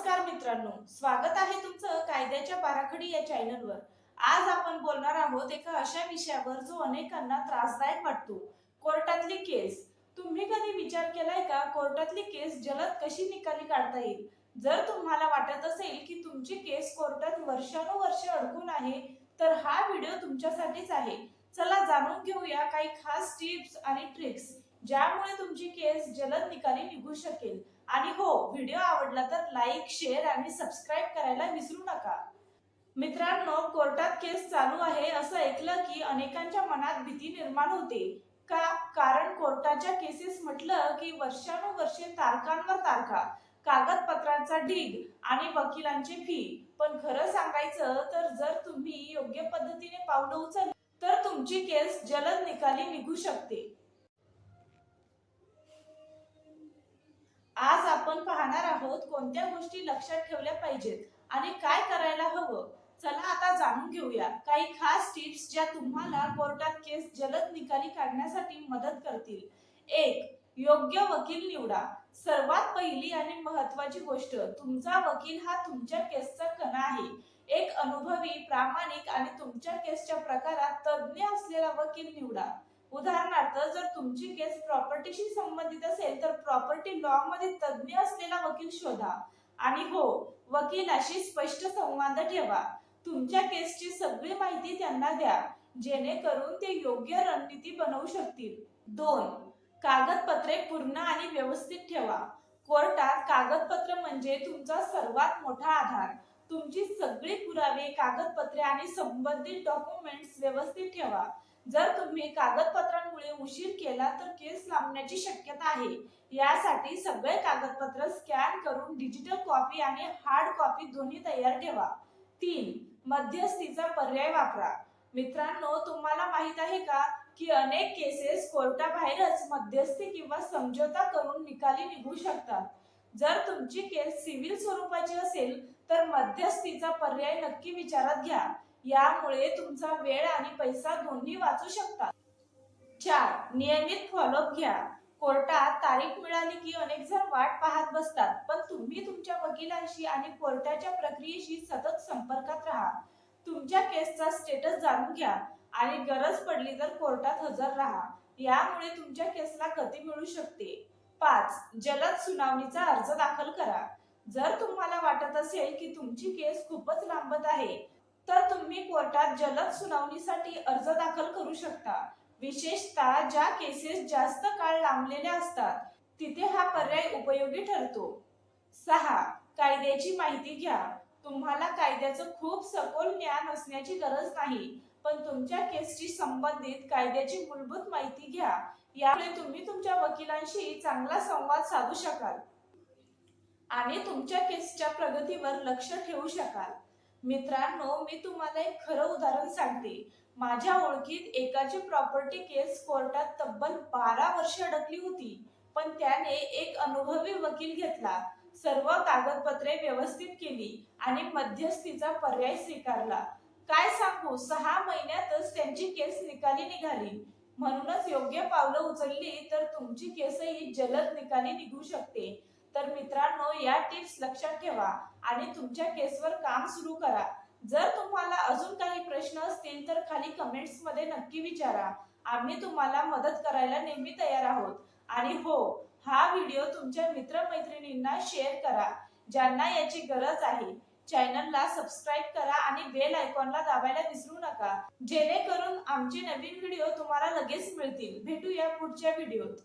नमस्कार मित्रांनो स्वागत आहे तुमचं कायद्याच्या पाराखडी या चॅनलवर. आज आपण बोलणार आहोत एका अशा विषयावर जो अनेकांना त्रासदायक वाटतो कोर्टातली केस. तुम्ही कधी विचार केलाय का कोर्टातली केस जलद कशी निकाली काढता येईल? जर तुम्हाला वाटत असेल की तुमची केस कोर्टात वर्षानुवर्ष अडकून आहे तर हा व्हिडिओ तुमच्यासाठीच आहे. चला जाणून घेऊया काही खास टिप्स आणि ट्रिक्स ज्यामुळे तुमची केस जलद निकाली निघू शकेल. आणि हो व्हिडिओ आवडला तर लाईक शेअर आणि सबस्क्राईब करायला विसरू नका. मित्रांनो कोर्टात केस चालू आहे असं ऐकलं की अनेकांच्या मनात भीती निर्माण होते. का? कारण कोर्टाच्या केसेस म्हटलं की वर्षानुवर्षे तारखांवर तारखा कागदपत्रांचा ढीग आणि वकिलांची फी पण खरं सांगायचं तर जर तुम्ही योग्य पद्धतीने पावलं उचल तर तुमची केस जलद निकाली निघू शकते. आहोत कोणत्या गोष्टी लक्षात ठेवल्या पाहिजेत आणि काय करायला हवं? चला आता जाणून घेऊया. काही खास टिप्स ज्या तुम्हाला कोर्टात केस जलद निकाली काढण्यासाठी मदत करतील. एक योग्य वकील निवडा. सर्वात पहिली आणि महत्वाची गोष्ट तुमचा वकील हा तुमच्या केसचा कणा आहे. एक अनुभवी प्रामाणिक आणि तुमच्या केसच्या प्रकारात तज्ज्ञ असलेला वकील निवडा. उदाहरणार्थ जर तुमची केस प्रॉपर्टीशी संबंधित असेल तर प्रॉपर्टी लॉ मध्ये तज्ञ असलेला वकील शोधा. आणि हो वकिलाशी स्पष्ट संवाद ठेवा. तुमच्या केसची सगळी माहिती त्यांना द्या जेणेकरून ते योग्य रणनीती बनवू शकतील. दोन कागदपत्रे पूर्ण आणि व्यवस्थित ठेवा. कोर्टात कागदपत्र म्हणजे तुमचा सर्वात मोठा आधार. तुमची सगळी पुरावे कागदपत्रे आणि संबंधित डॉक्युमेंट्स व्यवस्थित ठेवा. जर तुम्ही कागदपत्रांमुळे उशीर केला तर केस लांबण्याची शक्यता आहे. यासाठी सगळे कागदपत्र स्कॅन करून डिजिटल कॉपी आणि हार्ड कॉपी दोन्ही तयार ठेवा. तीन मध्यस्थीचा पर्याय वापरा. मित्रांनो तुम्हाला माहीत आहे का की अनेक केसेस कोर्टाबाहेरच मध्यस्थी किंवा समझोता करून निकाली निघू शकतात. जर तुमची केस सिव्हिल स्वरूपाची असेल तर मध्यस्थीचा पर्याय नक्की विचारात घ्या. यामुळे तुमचा वेळ आणि पैसा दोन्ही वाचू शकतात. चार नियमित फॉलोअप घ्या. कोर्टात तारीख मिळाली की अनेक जण वाट पाहत बसतात पण तुम्ही तुमच्या वकिलांशी आणि कोर्टाच्या प्रक्रियेशी सतत संपर्कात राहा. तुमच्या केसचा स्टेटस जाणून घ्या आणि गरज पडली तर कोर्टात हजर राहा. यामुळे तुमच्या केसला गती मिळू शकते. पाच जलद सुनावणीचा अर्ज दाखल करा. जर तुम्हाला वाटत असेल की तुमची केस खूपच लांबत आहे तर तुम्ही कोर्टात जलद सुनावणीसाठी अर्ज दाखल करू शकता. विशेषतः ज्या केसेस जास्त काळ लांबलेल्या असतात तिथे हा पर्याय उपयोगी ठरतो. सहा कायद्याची माहिती घ्या. तुम्हाला कायद्याचं खूप सखोल ज्ञान असण्याची गरज नाही पण तुमच्या केसशी संबंधित कायद्याची मूलभूत माहिती घ्या. यामुळे तुम्ही तुमच्या वकिलांशी चांगला संवाद साधू शकाल आणि तुमच्या केसच्या प्रगतीवर लक्ष ठेवू शकाल. मित्रांनो मी तुम्हाला एक खरं उदाहरण सांगते. माझ्या ओळखीत एकाची प्रॉपर्टी केस कोर्टात तब्बल बारा वर्ष अडकली होती पण त्याने एक अनुभवी वकील घेतला. सर्व कागदपत्रे व्यवस्थित केली आणि मध्यस्थीचा पर्याय स्वीकारला. काय सांगू सहा महिन्यातच त्यांची केस निकाली निघाली. म्हणूनच योग्य पावलं उचलली तर तुमची केसही जलद निकाली निघू शकते. तर मित्रांनो या टिप्स लक्षात ठेवा आणि तुमच्या केसवर काम सुरू करा. जर तुम्हाला अजून काही प्रश्न असतील तर खाली कमेंट्समध्ये नक्की विचारा. आम्ही तुम्हाला मदत करायला नेहमी तयार आहोत. आणि हो हा व्हिडिओ तुमच्या मित्रमैत्रिणींना शेअर करा ज्यांना याची गरज आहे. चॅनलला सबस्क्राईब करा आणि बेल आयकॉनला दाबायला विसरू नका. जेणेकरून आमचे नवीन व्हिडिओ तुम्हाला लगेच मिळतील. भेटूया पुढच्या व्हिडिओत